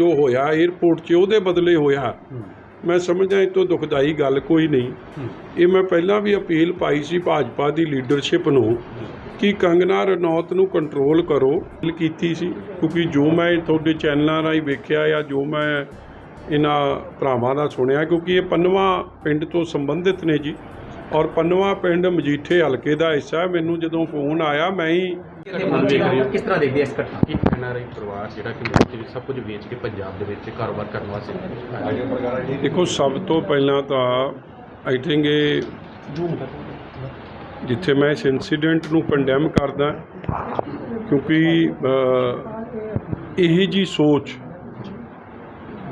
ਜੋ ਹੋਇਆ 에ਅਰਪੋਰਟ 'ਚ ਉਹਦੇ ਬਦਲੇ ਹੋਇਆ। ਮੈਂ ਸਮਝਦਾ ਇਹ ਤੋਂ ਦੁਖਦਾਈ ਗੱਲ ਕੋਈ ਨਹੀਂ। ਇਹ ਮੈਂ ਪਹਿਲਾਂ ਵੀ ਅਪੀਲ ਪਾਈ ਸੀ ਭਾਜਪਾ ਦੀ ਲੀਡਰਸ਼ਿਪ ਨੂੰ ਕਿ ਕੰਗਨਾ ਰਣੌਤ ਨੂੰ ਕੰਟਰੋਲ ਕਰੋ। ਅਪੀਲ ਕੀਤੀ ਸੀ ਕਿਉਂਕਿ ਜੋ ਮੈਂ ਤੁਹਾਡੇ ਚੈਨਲਾਂ ਰਾਹੀਂ ਵੇਖਿਆ ਜਾਂ ਜੋ ਮੈਂ ਇਹਨਾਂ ਭਰਾਵਾਂ ਦਾ ਸੁਣਿਆ ਕਿਉਂਕਿ ਇਹ ਪੰਨਵਾ ਪਿੰਡ ਤੋਂ ਸੰਬੰਧਿਤ ਨੇ ਜੀ। ਔਰ ਪੰਨਵਾ ਪਿੰਡ ਮਜੀਠੇ ਹਲਕੇ ਦਾ ਹਿੱਸਾ ਹੈ। ਮੈਨੂੰ ਜਦੋਂ ਫੋਨ ਆਇਆ ਮੈਂ ਹੀ ਰਹੇ। ਕਿਸ ਤਰ੍ਹਾਂ ਦੇਖਦੇ ਇਸ ਘਟਨਾ? ਇੱਕ ਐਨਆਰਆਈ ਪਰਿਵਾਰ ਜਿਹੜਾ ਕਿ ਮੁਲਕ ਵਿੱਚ ਸਭ ਕੁਝ ਵੇਚ ਕੇ ਪੰਜਾਬ ਦੇ ਵਿੱਚ ਕਾਰੋਬਾਰ ਕਰਨ ਵਾਸਤੇ ਆਇਆ ਦੇਖੋ ਸਭ ਤੋਂ ਪਹਿਲਾਂ ਤਾਂ ਆਈ ਥਿੰਕ ਇਹ ਜਿੱਥੇ ਮੈਂ ਇਸ ਇਨਸੀਡੈਂਟ ਨੂੰ ਕੰਡੈਮ ਕਰਦਾ ਕਿਉਂਕਿ ਇਹ ਜੀ ਸੋਚ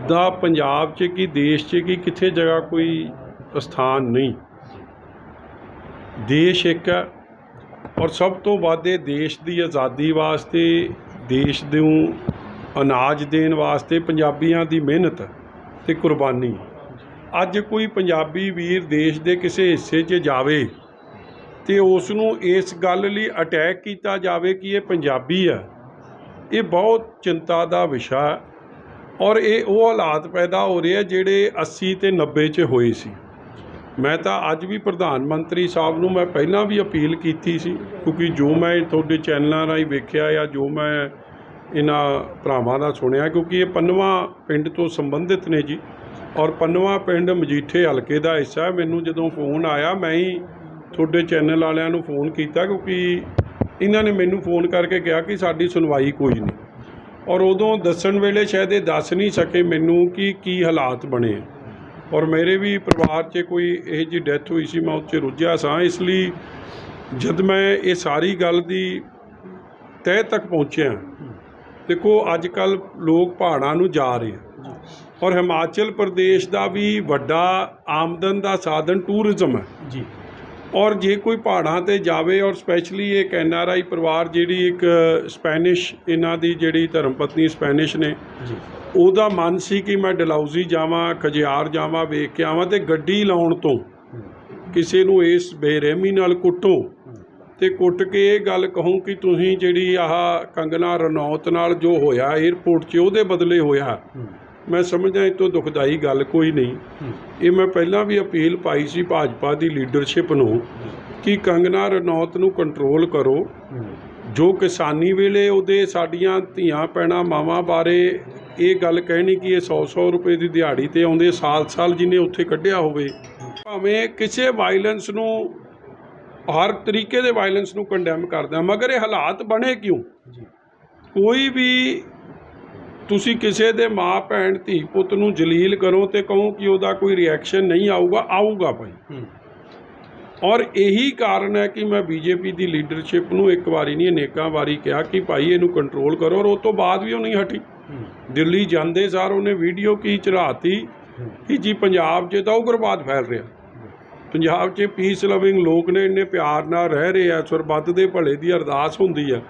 ਦਾ ਪੰਜਾਬ 'ਚ ਕੀ ਦੇਸ਼ 'ਚ ਕੀ ਕਿੱਥੇ ਜਗ੍ਹਾ ਕੋਈ ਸਥਾਨ ਨਹੀਂ। ਦੇਸ਼ ਇੱਕ ਹੈ ਔਰ ਸਭ ਤੋਂ ਵੱਧ ਇਹ ਦੇਸ਼ ਦੀ ਆਜ਼ਾਦੀ ਵਾਸਤੇ, ਦੇਸ਼ ਨੂੰ ਅਨਾਜ ਦੇਣ ਵਾਸਤੇ ਪੰਜਾਬੀਆਂ ਦੀ ਮਿਹਨਤ ਤੇ ਕੁਰਬਾਨੀ। ਅੱਜ ਕੋਈ ਪੰਜਾਬੀ ਵੀਰ ਦੇਸ਼ ਦੇ ਕਿਸੇ ਹਿੱਸੇ 'ਚ ਜਾਵੇ ਤੇ ਉਸ ਨੂੰ ਇਸ ਗੱਲ ਲਈ ਅਟੈਕ ਕੀਤਾ ਜਾਵੇ ਕਿ ਇਹ ਪੰਜਾਬੀ ਆ ਇਹ ਬਹੁਤ ਚਿੰਤਾ ਦਾ ਵਿਸ਼ਾ ਔਰ ਇਹ ਉਹ ਹਾਲਾਤ ਪੈਦਾ ਹੋ ਰਹੇ ਆ ਜਿਹੜੇ 80 ਤੇ 90 'ਚ ਹੋਏ ਸੀ। ਮੈਂ ਤਾਂ ਅੱਜ ਵੀ ਪ੍ਰਧਾਨ ਮੰਤਰੀ ਸਾਹਿਬ ਨੂੰ ਮੈਂ ਪਹਿਲਾਂ ਵੀ ਅਪੀਲ ਕੀਤੀ ਸੀ, ਕਿਉਂਕਿ ਜੋ ਮੈਂ ਤੁਹਾਡੇ ਚੈਨਲਾਂ ਰਾਹੀਂ ਵੇਖਿਆ ਜਾਂ ਜੋ ਮੈਂ ਇਹਨਾਂ ਭਰਾਵਾਂ ਦਾ ਸੁਣਿਆ, ਕਿਉਂਕਿ ਇਹ ਪੰਨਵਾ ਪਿੰਡ ਤੋਂ ਸੰਬੰਧਿਤ ਨੇ ਜੀ। ਔਰ ਪੰਨਵਾ ਪਿੰਡ ਮਜੀਠੇ ਹਲਕੇ ਦਾ ਹਿੱਸਾ ਹੈ। ਮੈਨੂੰ ਜਦੋਂ ਫੋਨ ਆਇਆ, ਮੈਂ ਹੀ ਤੁਹਾਡੇ ਚੈਨਲ ਵਾਲਿਆਂ ਨੂੰ ਫੋਨ ਕੀਤਾ, ਕਿਉਂਕਿ ਇਹਨਾਂ ਨੇ ਮੈਨੂੰ ਫੋਨ ਕਰਕੇ ਕਿਹਾ ਕਿ ਸਾਡੀ ਸੁਣਵਾਈ ਕੋਈ ਨਹੀਂ। ਔਰ ਉਦੋਂ ਦੱਸਣ ਵੇਲੇ ਸ਼ਾਇਦ ਇਹ ਦੱਸ ਨਹੀਂ ਸਕੇ ਮੈਨੂੰ ਕਿ ਕੀ ਹਾਲਾਤ ਬਣੇ ਆ। ਔਰ ਮੇਰੇ ਵੀ ਪਰਿਵਾਰ 'ਚ ਕੋਈ ਇਹ ਜੀ ਡੈਥ ਹੋਈ ਸੀ ਮੈਂ ਉਹ 'ਚ ਰੁੱਝਿਆ ਸਾਂ ਇਸ ਲਈ ਜਦ ਮੈਂ ਇਹ ਸਾਰੀ ਗੱਲ ਦੀ ਤਹਿ ਤੱਕ ਪਹੁੰਚਿਆ ਦੇਖੋ ਅੱਜ ਕੱਲ ਲੋਕ ਪਹਾੜਾਂ ਨੂੰ ਜਾ ਰਹੇ ਆ। ਔਰ ਹਿਮਾਚਲ ਪ੍ਰਦੇਸ਼ ਦਾ ਵੀ ਵੱਡਾ ਆਮਦਨ ਦਾ ਸਾਧਨ ਟੂਰਿਜ਼ਮ ਹੈ। ਜੀ। ਔਰ ਜੇ ਕੋਈ ਪਹਾੜਾਂ ਤੇ ਜਾਵੇ ਔਰ ਸਪੈਸ਼ਲੀ ਇੱਕ ਐਨ ਆਰ ਆਈ ਪਰਿਵਾਰ ਜਿਹੜੀ ਇੱਕ ਸਪੈਨਿਸ਼ ਇਹਨਾਂ ਦੀ ਜਿਹੜੀ ਧਰਮ ਪਤਨੀ ਸਪੈਨਿਸ਼ ਨੇ ਜੀ। ਉਹਦਾ ਮਨ ਸੀ ਕਿ ਮੈਂ ਡਲਹੌਜ਼ੀ ਜਾਵਾਂ, ਖਜਿਆਰ ਜਾਵਾਂ, ਵੇਖ ਕੇ ਆਵਾਂ ਤੇ ਗੱਡੀ ਲਾਉਣ ਤੋਂ ਕਿਸੇ ਨੂੰ ਇਸ ਬੇਰਹਿਮੀ ਨਾਲ ਕੁੱਟੋ। ਤੇ ਕੁੱਟ ਕੇ ਇਹ ਗੱਲ ਕਹੂੰ ਕਿ ਤੁਸੀਂ ਜਿਹੜੀ ਆਹ ਕੰਗਨਾ ਰਣੌਤ ਨਾਲ ਜੋ ਹੋਇਆ 에ਅਰਪੋਰਟ 'ਚ ਉਹਦੇ ਬਦਲੇ ਹੋਇਆ, ਮੈਂ ਸਮਝਦਾ ਇਹ ਤੋਂ ਦੁਖਦਾਈ ਗੱਲ ਕੋਈ ਨਹੀਂ। ਇਹ ਮੈਂ ਪਹਿਲਾਂ ਵੀ ਅਪੀਲ ਪਾਈ ਸੀ ਭਾਜਪਾ ਦੀ ਲੀਡਰਸ਼ਿਪ ਨੂੰ ਕਿ ਕੰਗਨਾ ਰਣੌਤ ਨੂੰ ਕੰਟਰੋਲ ਕਰੋ। ਜੋ ਕਿਸਾਨੀ ਵੇਲੇ ਉਹਦੇ ਸਾਡੀਆਂ ਧੀਆਂ ਪੈਣਾ ਮਾਵਾਂ ਬਾਰੇ ਇਹ ਗੱਲ ਕਹਿਣੀ ਕਿ ਇਹ 100-100 ਰੁਪਏ ਦੀ ਦਿਹਾੜੀ ਤੇ ਆਉਂਦੇ ਸਾਲ-ਸਾਲ ਜਿਹਨੇ ਉੱਥੇ ਕੱਢਿਆ ਹੋਵੇ। ਭਾਵੇਂ ਕਿਸੇ ਵਾਇਲੈਂਸ ਨੂੰ ਹਰ ਤਰੀਕੇ ਦੇ ਵਾਇਲੈਂਸ ਨੂੰ ਕੰਡੈਮ ਕਰਦਾ ਮਗਰ ਇਹ ਹਾਲਾਤ ਬਣੇ ਕਿਉਂ? ਕੋਈ ਵੀ ਤੁਸੀਂ ਕਿਸੇ ਦੇ ਮਾਂ ਭੈਣ ਧੀ ਪੁੱਤ ਨੂੰ ਜਲੀਲ ਕਰੋ ਤੇ ਕਹੋ ਕਿ ਉਹਦਾ ਕੋਈ ਰਿਐਕਸ਼ਨ ਨਹੀਂ ਆਊਗਾ ਆਊਗਾ ਭਾਈ। ਔਰ ਇਹੀ ਕਾਰਨ ਹੈ ਕਿ ਮੈਂ ਬੀਜੇਪੀ ਦੀ ਲੀਡਰਸ਼ਿਪ ਨੂੰ ਇੱਕ ਵਾਰੀ ਨਹੀਂ ਅਨੇਕਾਂ ਵਾਰੀ ਕਿਹਾ ਕਿ ਭਾਈ ਇਹਨੂੰ ਕੰਟਰੋਲ ਕਰੋ ਔਰ ਉਸ ਤੋਂ ਬਾਅਦ ਵੀ ਉਹ ਨਹੀਂ ਹਟੀ। ਦਿੱਲੀ ਜਾਂਦੇ ਸਾਰ ਉਹਨੇ ਵੀਡੀਓ ਕੀ ਚੜਾਤੀ ਕਿ ਜੀ ਪੰਜਾਬ 'ਚ ਤਾਂ ਉਗਰਵਾਦ ਫੈਲ ਰਿਹਾ। ਪੰਜਾਬ 'ਚ ਪੀਸ ਲਵਿੰਗ ਲੋਕ ਨੇ ਇੰਨੇ ਪਿਆਰ ਨਾਲ ਰਹਿ ਰਹੇ ਆ ਸਰਬੱਤ ਦੇ ਭਲੇ ਦੀ ਅਰਦਾਸ ਹੁੰਦੀ ਆ।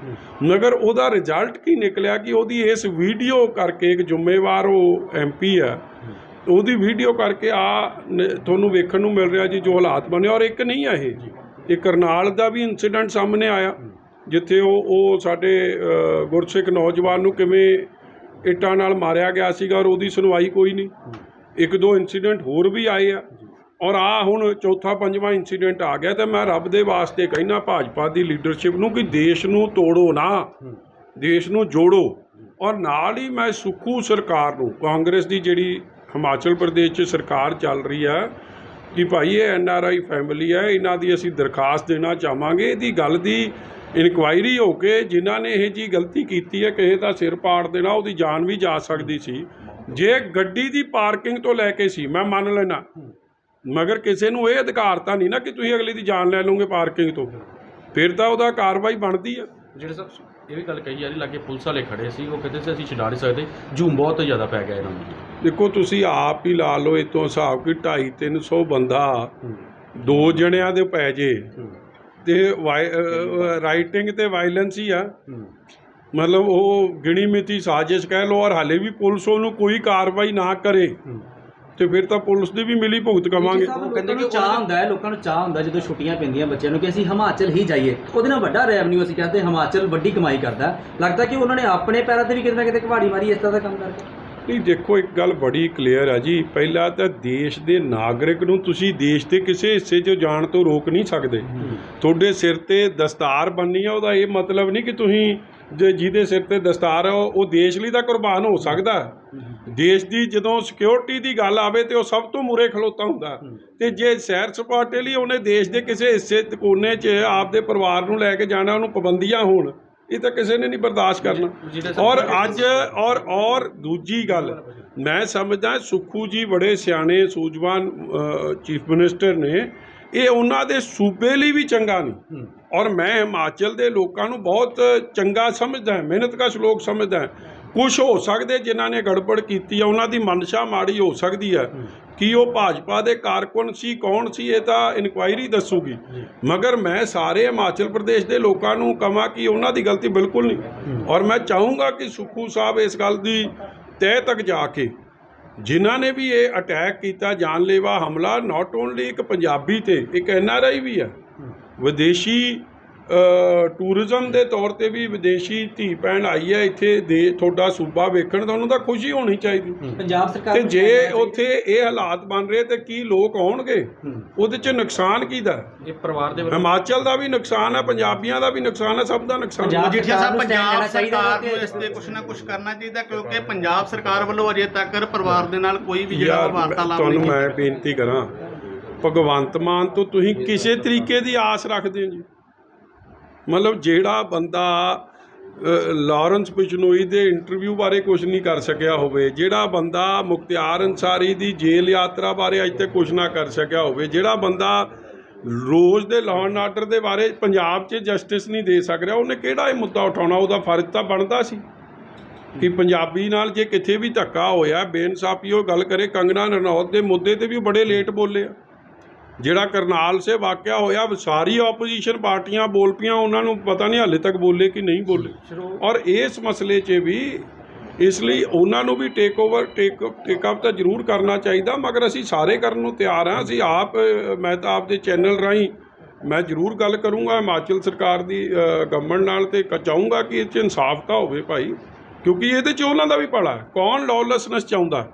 ਮਗਰ ਉਹਦਾ ਰਿਜ਼ਲਟ ਕੀ ਨਿਕਲਿਆ ਕਿ ਉਹਦੀ ਇਸ ਵੀਡੀਓ ਕਰਕੇ ਇੱਕ ਜ਼ਿੰਮੇਵਾਰ ਉਹ ਐਮਪੀ ਆ। ਉਹਦੀ ਵੀਡੀਓ ਕਰਕੇ ਆ ਤੁਹਾਨੂੰ ਵੇਖਣ ਨੂੰ ਮਿਲ ਰਿਹਾ ਜੀ ਜੋ ਹਾਲਾਤ ਬਣੇ ਔਰ ਇੱਕ ਨਹੀਂ ਆ ਇਹ। ਇਹ ਕਰਨਾਲ ਦਾ ਵੀ ਇਨਸੀਡੈਂਟ ਸਾਹਮਣੇ ਆਇਆ ਜਿੱਥੇ ਉਹ ਉਹ ਸਾਡੇ ਗੁਰਸਿੱਖ ਨੌਜਵਾਨ ਨੂੰ ਕਿਵੇਂ ਇੱਟਾਂ ਨਾਲ ਮਾਰਿਆ ਗਿਆ ਸੀਗਾ ਔਰ ਉਹਦੀ ਸੁਣਵਾਈ ਕੋਈ ਨਹੀਂ। ਇੱਕ ਦੋ ਇਨਸੀਡੈਂਟ ਹੋਰ ਵੀ ਆਏ ਆ। ਔਰ ਆ ਹੁਣ ਚੌਥਾ ਪੰਜਵਾਂ ਇਨਸੀਡੈਂਟ ਆ ਗਿਆ ਤੇ ਮੈਂ ਰੱਬ ਦੇ ਵਾਸਤੇ ਕਹਿਣਾ ਭਾਜਪਾ ਦੀ ਲੀਡਰਸ਼ਿਪ ਨੂੰ ਕਿ ਦੇਸ਼ ਨੂੰ ਤੋੜੋ ਨਾ। ਦੇਸ਼ ਨੂੰ ਜੋੜੋ। ਔਰ ਨਾਲ ਹੀ ਮੈਂ ਸੁਖੂ ਸਰਕਾਰ ਨੂੰ, ਕਾਂਗਰਸ ਦੀ ਜਿਹੜੀ ਹਿਮਾਚਲ ਪ੍ਰਦੇਸ਼ 'ਚ ਸਰਕਾਰ ਚੱਲ ਰਹੀ ਹੈ ਕਿ ਭਾਈ ਇਹ ਐਨ ਆਰ ਆਈ ਫੈਮਿਲੀ ਹੈ ਇਹਨਾਂ ਦੀ ਅਸੀਂ ਦਰਖਾਸਤ ਦੇਣਾ ਚਾਹਾਂਗੇ। ਇਹਦੀ ਗੱਲ ਦੀ ਇਨਕੁਆਇਰੀ ਹੋ ਕੇ ਜਿਨ੍ਹਾਂ ਨੇ ਇਹ ਜੀ ਗਲਤੀ ਕੀਤੀ ਹੈ ਕਿਸੇ ਦਾ ਸਿਰ ਪਾੜ ਦੇਣਾ ਉਹਦੀ ਜਾਨ ਵੀ ਜਾ ਸਕਦੀ ਸੀ। ਜੇ ਗੱਡੀ ਦੀ ਪਾਰਕਿੰਗ ਤੋਂ ਲੈ ਕੇ ਸੀ ਮੈਂ ਮੰਨ ਲੈਣਾ ਮਗਰ ਕਿਸੇ ਨੂੰ ਇਹ ਅਧਿਕਾਰ ਤਾਂ ਨਹੀਂ ਨਾ ਕਿ ਤੁਸੀਂ ਅਗਲੇ ਦੀ ਜਾਨ ਲੈ ਲਓਗੇ ਪਾਰਕਿੰਗ ਤੋਂ। ਫਿਰ ਤਾਂ ਉਹਦਾ ਕਾਰਵਾਈ ਬਣਦੀ ਆ। ਜਿਹੜੇ ਸਭ ਇਹ ਵੀ ਗੱਲ ਕਹੀ ਜਾ ਰਹੀ ਲਾਗੇ ਪੁਲਿਸ ਵਾਲੇ ਖੜੇ ਸੀ ਉਹ ਕਹਿੰਦੇ ਸੀ ਅਸੀਂ ਛਡਾ ਨਹੀਂ ਸਕਦੇ। ਝੂਮ ਬਹੁਤ ਜ਼ਿਆਦਾ ਪੈ ਗਿਆ ਇਹਨਾਂ ਨੂੰ ਦੇਖੋ ਤੁਸੀਂ ਆਪ ਹੀ ਲਾ ਲਓ ਇਤੋਂ ਹਿਸਾਬ ਕਿ 2.5 300 ਬੰਦਾ ਦੋ ਜਣਿਆਂ ਦੇ ਪੈ ਜੇ। ਤੇ ਰਾਈਟਿੰਗ ਤੇ ਵਾਇਲੈਂਸ ਹੀ ਆ। ਮਤਲਬ ਉਹ ਗਿਣੀ ਮਿਤੀ ਸਾਜ਼ਿਸ਼ ਕਹਿ ਲਓ ਔਰ ਹਾਲੇ ਵੀ ਪੁਲਿਸ ਉਹਨੂੰ ਕੋਈ ਕਾਰਵਾਈ ਨਾ ਕਰੇ। ਤੇ ਫਿਰ ਤਾਂ ਪੁਲਿਸ ਦੀ ਵੀ ਮਿਲੀ ਭੁਗਤ ਕਵਾਂਗੇ। ਉਹ ਕਹਿੰਦੇ ਕਿ ਚਾਹ ਹੁੰਦਾ ਹੈ ਲੋਕਾਂ ਨੂੰ ਚਾਹ ਹੁੰਦਾ ਜਦੋਂ ਛੁੱਟੀਆਂ ਪੈਂਦੀਆਂ ਬੱਚਿਆਂ ਨੂੰ ਕਿ ਅਸੀਂ ਹਿਮਾਚਲ ਹੀ ਜਾਈਏ। ਉਹਦੇ ਨਾਲ ਵੱਡਾ ਰੈਵਨਿਊ ਅਸੀਂ ਕਹਿੰਦੇ ਹਿਮਾਚਲ ਵੱਡੀ ਕਮਾਈ ਕਰਦਾ। ਲੱਗਦਾ ਕਿ ਉਹਨਾਂ ਨੇ ਆਪਣੇ ਪੈਰਾਂ ਤੇ ਵੀ ਕਿਤੇ ਨਾ ਕਿਤੇ ਕਵਾੜੀ ਮਾਰੀ ਇਸ ਤਰ੍ਹਾਂ ਦਾ ਕੰਮ ਕਰਕੇ। ਨਹੀਂ, ਦੇਖੋ, ਇੱਕ ਗੱਲ ਬੜੀ ਕਲੀਅਰ ਹੈ ਜੀ। ਪਹਿਲਾਂ ਤਾਂ ਦੇਸ਼ ਦੇ ਨਾਗਰਿਕ ਨੂੰ ਤੁਸੀਂ ਦੇਸ਼ ਦੇ ਕਿਸੇ ਹਿੱਸੇ 'ਚ ਜਾਣ ਤੋਂ ਰੋਕ ਨਹੀਂ ਸਕਦੇ। ਤੁਹਾਡੇ ਸਿਰ ਤੇ ਦਸਤਾਰ ਬੰਨੀ ਆ, ਉਹਦਾ ਇਹ ਮਤਲਬ ਨਹੀਂ ਕਿ ਤੁਸੀਂ ਜੇ ਜਿਹਦੇ ਸਿਰ ਤੇ ਦਸਤਾਰ ਆ, ਉਹ ਦੇਸ਼ ਲਈ ਤਾਂ ਕੁਰਬਾਨ ਹੋ ਸਕਦਾ। ਦੇਸ਼ ਦੀ ਜਦੋਂ ਸਿਕਿਉਰਿਟੀ ਦੀ ਗੱਲ ਆਵੇ ਤੇ ਉਹ ਸਭ ਤੋਂ ਮੂਰੇ ਖਲੋਤਾ ਹੁੰਦਾ। ਹੈ। ਤੇ ਜੇ ਸੈਰ ਸਪਾਟੇ ਲਈ ਉਹਨੇ ਦੇਸ਼ ਦੇ ਕਿਸੇ ਹਿੱਸੇ, ਕੋਨੇ 'ਚ ਆਪਦੇ ਪਰਿਵਾਰ ਨੂੰ ਲੈ ਕੇ ਜਾਣਾ, ਉਹਨੂੰ ਪਾਬੰਦੀਆਂ ਹੋਣ ਇਹ ਤਾਂ ਕਿਸੇ ਨੇ ਨਹੀਂ ਬਰਦਾਸ਼ਤ ਕਰਨਾ। ਔਰ ਅੱਜ ਔਰ ਔਰ ਦੂਜੀ ਗੱਲ ਮੈਂ ਸਮਝਦਾ ਸੁਖੂ ਜੀ ਬੜੇ ਸਿਆਣੇ ਸੂਝਵਾਨ ਚੀਫ ਮਿਨਿਸਟਰ ਨੇ। ਇਹ ਉਹਨਾਂ ਦੇ ਸੂਬੇ ਲਈ ਵੀ ਚੰਗਾ ਨਹੀਂ। ਔਰ ਮੈਂ ਹਿਮਾਚਲ ਦੇ ਲੋਕਾਂ ਨੂੰ ਬਹੁਤ ਚੰਗਾ ਸਮਝਦਾ ਹਾਂ ਮਿਹਨਤਕਸ਼ ਲੋਕ ਸਮਝਦਾ ਕੁਝ ਹੋ ਸਕਦੇ ਜਿਨ੍ਹਾਂ ਨੇ ਗੜਬੜ ਕੀਤੀ ਹੈ ਉਹਨਾਂ ਦੀ ਮਨਸ਼ਾ ਮਾੜੀ ਹੋ ਸਕਦੀ ਹੈ। ਕਿ ਉਹ ਭਾਜਪਾ ਦੇ ਕਾਰਕੁਨ ਸੀ ਕੌਣ ਸੀ ਇਹ ਤਾਂ ਇਨਕੁਆਇਰੀ ਦੱਸੂਗੀ। ਮਗਰ ਮੈਂ ਸਾਰੇ ਹਿਮਾਚਲ ਪ੍ਰਦੇਸ਼ ਦੇ ਲੋਕਾਂ ਨੂੰ ਕਹਾਂ ਕਿ ਉਹਨਾਂ ਦੀ ਗਲਤੀ ਬਿਲਕੁਲ ਨਹੀਂ। ਔਰ ਮੈਂ ਚਾਹੂੰਗਾ ਕਿ ਸੁਖੂ ਸਾਹਿਬ ਇਸ ਗੱਲ ਦੀ ਤਹਿ ਤੱਕ ਜਾ ਕੇ ਜਿਨ੍ਹਾਂ ਨੇ ਵੀ ਇਹ ਅਟੈਕ ਕੀਤਾ ਜਾਨਲੇਵਾ ਹਮਲਾ ਨਾਟ ਓਨਲੀ ਇੱਕ ਪੰਜਾਬੀ ਤੇ ਇੱਕ ਐਨਆਰਆਈ ਵੀ ਹੈ। ਵਿਦੇਸ਼ੀ ਟੂਰਿਜ਼ਮ ਦੇ ਤੌਰ ਤੇ ਵੀ ਵਿਦੇਸ਼ੀ ਧੀ ਭੈਣ ਆਈ ਹੈ ਇੱਥੇ ਦੇ ਤੁਹਾਡਾ ਸੂਬਾ ਵੇਖਣ ਤਾਂ ਉਹਨੂੰ ਤਾਂ ਖੁਸ਼ੀ ਹੋਣੀ ਚਾਹੀਦੀ। ਪੰਜਾਬ ਸਰਕਾਰ ਤੇ ਜੇ ਉੱਥੇ ਇਹ ਹਾਲਾਤ ਬਣ ਰਹੇ ਤੇ ਕੀ ਲੋਕ ਆਉਣਗੇ? ਉਹਦੇ 'ਚ ਨੁਕਸਾਨ ਕਿਹਦਾ ਹੈ? ਇਹ ਪਰਿਵਾਰ ਦੇ ਹਿਮਾਚਲ ਦਾ ਵੀ ਨੁਕਸਾਨ ਹੈ ਪੰਜਾਬੀਆਂ ਦਾ ਵੀ ਨੁਕਸਾਨ ਹੈ ਸਭ ਦਾ ਨੁਕਸਾਨ ਹੈ। ਪੰਜਾਬ ਮਜੀਠੀਆ ਸਾਹਿਬ ਪੰਜਾਬ ਸਰਕਾਰ ਨੂੰ ਇਸ ਤੇ ਕੁਝ ਨਾ ਕੁਝ ਕਰਨਾ ਚਾਹੀਦਾ ਕਿਉਂਕਿ ਪੰਜਾਬ ਸਰਕਾਰ ਵੱਲੋਂ ਅਜੇ ਤੱਕ ਪਰਿਵਾਰ ਦੇ ਨਾਲ ਕੋਈ ਵੀ ਜਿਹੜਾ ਵਾਰਤਾਲਾਪ ਤੁਹਾਨੂੰ ਨਹੀਂ ਮੈਂ ਕੀਤਾ। ਬੇਨਤੀ ਕਰਾਂ ਭਗਵੰਤ ਮਾਨ ਤੋਂ ਤੁਸੀਂ ਕਿਸੇ ਤਰੀਕੇ ਦੀ ਆਸ ਰੱਖਦੇ ਹੋ ਜੀ। ਮਤਲਬ ਜਿਹੜਾ ਬੰਦਾ ਅ, ਲਾਰੈਂਸ ਬਿਸ਼ਨੋਈ ਦੇ ਇੰਟਰਵਿਊ ਬਾਰੇ ਕੁਝ ਨਹੀਂ ਕਰ ਸਕਿਆ ਹੋਵੇ ਜਿਹੜਾ ਬੰਦਾ ਮੁਖਤਿਆਰ ਅੰਸਾਰੀ ਦੀ ਜੇਲ੍ਹ ਯਾਤਰਾ ਬਾਰੇ ਅੱਜ ਤੱਕ ਕੁਝ ਨਾ ਕਰ ਸਕਿਆ ਹੋਵੇ ਜਿਹੜਾ ਬੰਦਾ ਰੋਜ਼ ਦੇ ਲਾਅ ਐਂਡ ਆਰਡਰ ਦੇ ਬਾਰੇ ਪੰਜਾਬ 'ਚ ਜਸਟਿਸ ਨਹੀਂ ਦੇ ਸਕ ਰਿਹਾ ਉਹਨੇ ਕਿਹੜਾ ਇਹ ਮੁੱਦਾ ਉਠਾਉਣਾ ਉਹਦਾ ਫਰਜ਼ ਤਾਂ ਬਣਦਾ ਸੀ। ਕਿ ਪੰਜਾਬੀ ਨਾਲ ਜੇ ਕਿਤੇ ਵੀ ਧੱਕਾ ਹੋਇਆ ਬੇਇਨਸਾਫੀ ਉਹ ਗੱਲ ਕਰੇ ਕੰਗਨਾ ਰਣੌਤ ਦੇ ਮੁੱਦੇ ਤੇ ਵੀ ਬੜੇ ਲੇਟ ਬੋਲੇ ਆ। ਜਿਹੜਾ ਕਰਨਾਲ ਸੇ ਵਾਕਿਆ ਹੋਇਆ, ਸਾਰੀ ਆਪੋਜੀਸ਼ਨ ਪਾਰਟੀਆਂ ਬੋਲ ਪਈਆਂ, ਉਹਨਾਂ ਨੂੰ ਪਤਾ ਨਹੀਂ ਹਾਲੇ ਤੱਕ ਬੋਲੇ ਕਿ ਨਹੀਂ ਬੋਲੇ। ਔਰ ਇਸ ਮਸਲੇ 'ਚ ਵੀ, ਇਸ ਲਈ ਉਹਨਾਂ ਨੂੰ ਵੀ ਟੇਕ ਓਵਰ ਟੇਕ ਟੇਕ ਅਪ ਤਾਂ ਜ਼ਰੂਰ ਕਰਨਾ ਚਾਹੀਦਾ, ਮਗਰ ਅਸੀਂ ਸਾਰੇ ਕਰਨ ਨੂੰ ਤਿਆਰ ਹਾਂ। ਅਸੀਂ ਆਪ, ਮੈਂ ਤਾਂ ਆਪਦੇ ਚੈਨਲ ਰਾਹੀਂ ਮੈਂ ਜ਼ਰੂਰ ਗੱਲ ਕਰੂੰਗਾ, ਹਿਮਾਚਲ ਸਰਕਾਰ ਦੀ ਗਵਰਨਮੈਂਟ ਨਾਲ ਤੇ ਕ- ਚਾਹੂੰਗਾ ਕਿ ਇਹ 'ਚ ਇਨਸਾਫ ਤਾਂ ਹੋਵੇ ਭਾਈ, ਕਿਉਂਕਿ ਇਹਦੇ 'ਚ ਉਹਨਾਂ ਦਾ ਵੀ ਭਲਾ ਹੈ। ਕੌਣ ਲੌਲੈਸਨੈਸ ਚਾਹੁੰਦਾ?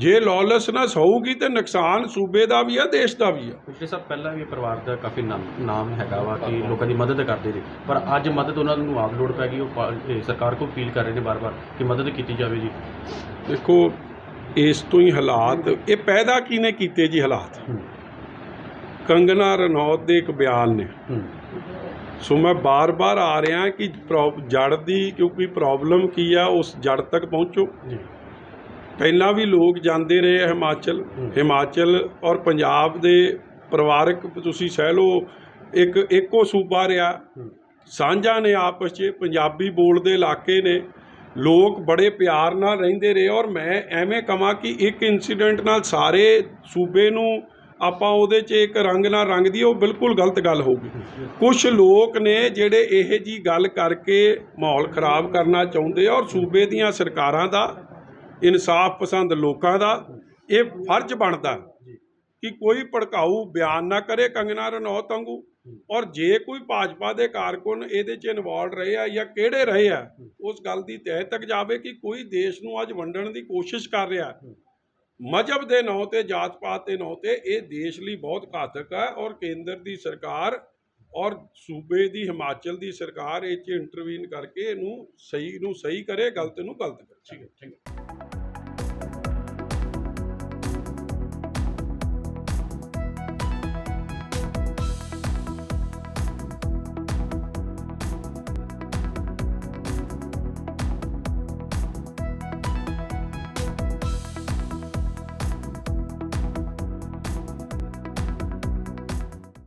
ਜੇ ਲੌਲੈਸਨੈਸ ਹੋਊਗੀ ਤੇ ਨੁਕਸਾਨ ਸੂਬੇ ਦਾ ਵੀ ਹੈ ਦੇਸ਼ ਦਾ ਵੀ ਹੈ ਪਿਛਲੇ ਸਾਹਿਬ ਪਹਿਲਾਂ ਵੀ ਪਰਿਵਾਰ ਦਾ ਕਾਫੀ ਨਾਮ ਨਾਮ ਹੈਗਾ ਵਾ ਕਿ ਲੋਕਾਂ ਦੀ ਮਦਦ ਕਰਦੇ ਨੇ ਪਰ ਅੱਜ ਮਦਦ ਉਹਨਾਂ ਨੂੰ ਆਪ ਲੋੜ ਪੈ ਗਈ ਉਹ ਪਾ- ਇਹ ਸਰਕਾਰ ਕੋਲ ਅਪੀਲ ਕਰ ਰਹੇ ਨੇ ਬਾਰ-ਬਾਰ ਕਿ ਮਦਦ ਕੀਤੀ ਜਾਵੇ ਜੀ। ਦੇਖੋ ਇਸ ਤੋਂ ਹੀ ਹਾਲਾਤ ਇਹ ਪੈਦਾ ਕਿਹਨੇ ਕੀਤੇ ਜੀ ਹਾਲਾਤ? ਕੰਗਨਾ ਰਣੌਤ ਦੇ ਇੱਕ ਬਿਆਨ ਨੇ। ਹੂੰ। ਸੋ ਮੈਂ ਬਾਰ-ਬਾਰ ਆ ਰਿਹਾ ਕਿ ਪ੍ਰੋਬ- ਜੜ ਦੀ ਕਿਉਂਕਿ ਪ੍ਰੋਬਲਮ ਕੀ ਆ ਉਸ ਜੜ ਤੱਕ ਪਹੁੰਚੋ। ਜੀ। ਪਹਿਲਾਂ ਵੀ ਲੋਕ ਜਾਂਦੇ ਰਹੇ ਆ ਹਿਮਾਚਲ ਹਿਮਾਚਲ ਔਰ ਪੰਜਾਬ ਦੇ ਪਰਿਵਾਰਕ ਤੁਸੀਂ ਸਹਿ ਲਓ ਇੱਕ ਇੱਕੋ ਸੂਬਾ ਰਿਹਾ। ਸਾਂਝਾ ਨੇ ਆਪਸ 'ਚ ਪੰਜਾਬੀ ਬੋਲਦੇ ਇਲਾਕੇ ਨੇ। ਲੋਕ ਬੜੇ ਪਿਆਰ ਨਾਲ ਰਹਿੰਦੇ ਰਹੇ ਔਰ ਮੈਂ ਐਵੇਂ ਕਹਾਂ ਕਿ ਇੱਕ ਇਨਸੀਡੈਂਟ ਨਾਲ ਸਾਰੇ ਸੂਬੇ ਨੂੰ ਆਪਾਂ ਉਹਦੇ 'ਚ ਇੱਕ ਰੰਗ ਨਾਲ ਰੰਗ ਦੀ ਉਹ ਬਿਲਕੁਲ ਗਲਤ ਗੱਲ ਹੋਊਗੀ ਕੁਝ ਲੋਕ ਨੇ ਜਿਹੜੇ ਇਹ ਜੀ ਗੱਲ ਕਰਕੇ ਮਾਹੌਲ ਖਰਾਬ ਕਰਨਾ ਚਾਹੁੰਦੇ ਔਰ ਸੂਬੇ ਦੀਆਂ ਸਰਕਾਰਾਂ ਦਾ ਇਨਸਾਫ ਪਸੰਦ ਲੋਕਾਂ ਦਾ ਇਹ ਫਰਜ਼ ਬਣਦਾ ਕਿ ਕੋਈ ਭੜਕਾਊ ਬਿਆਨ ਨਾ ਕਰੇ ਕੰਗਨਾ ਰਣੌਤ ਵਾਂਗੂ। ਔਰ ਜੇ ਕੋਈ ਭਾਜਪਾ ਦੇ ਕਾਰਕੁਨ ਇਹਦੇ 'ਚ ਇਨਵੋਲਡ ਰਹੇ ਆ ਜਾਂ ਕਿਹੜੇ ਰਹੇ ਆ ਉਸ ਗੱਲ ਦੀ ਤਹਿ ਤੱਕ ਜਾਵੇ ਕਿ ਕੋਈ ਦੇਸ਼ ਨੂੰ ਅੱਜ ਵੰਡਣ ਦੀ ਕੋਸ਼ਿਸ਼ ਕਰ ਰਿਹਾ। ਮਜਹਬ ਦੇ ਨਾਂ ਤੇ ਜਾਤ ਪਾਤ ਦੇ ਨਾਂ ਤੇ ਇਹ ਦੇਸ਼ ਲਈ ਬਹੁਤ ਘਾਤਕ ਹੈ ਔਰ ਕੇਂਦਰ ਦੀ ਸਰਕਾਰ ਔਰ ਸੂਬੇ ਦੀ ਹਿਮਾਚਲ ਦੀ ਸਰਕਾਰ ਇਹ 'ਚ ਇੰਟਰਵੀਨ ਕਰਕੇ ਇਹਨੂੰ ਸਹੀ ਨੂੰ ਸਹੀ ਕਰੇ ਗਲਤ ਨੂੰ ਗਲਤ ਕਰੇ। ਠੀਕ ਹੈ ਥੈਂਕ ਯੂ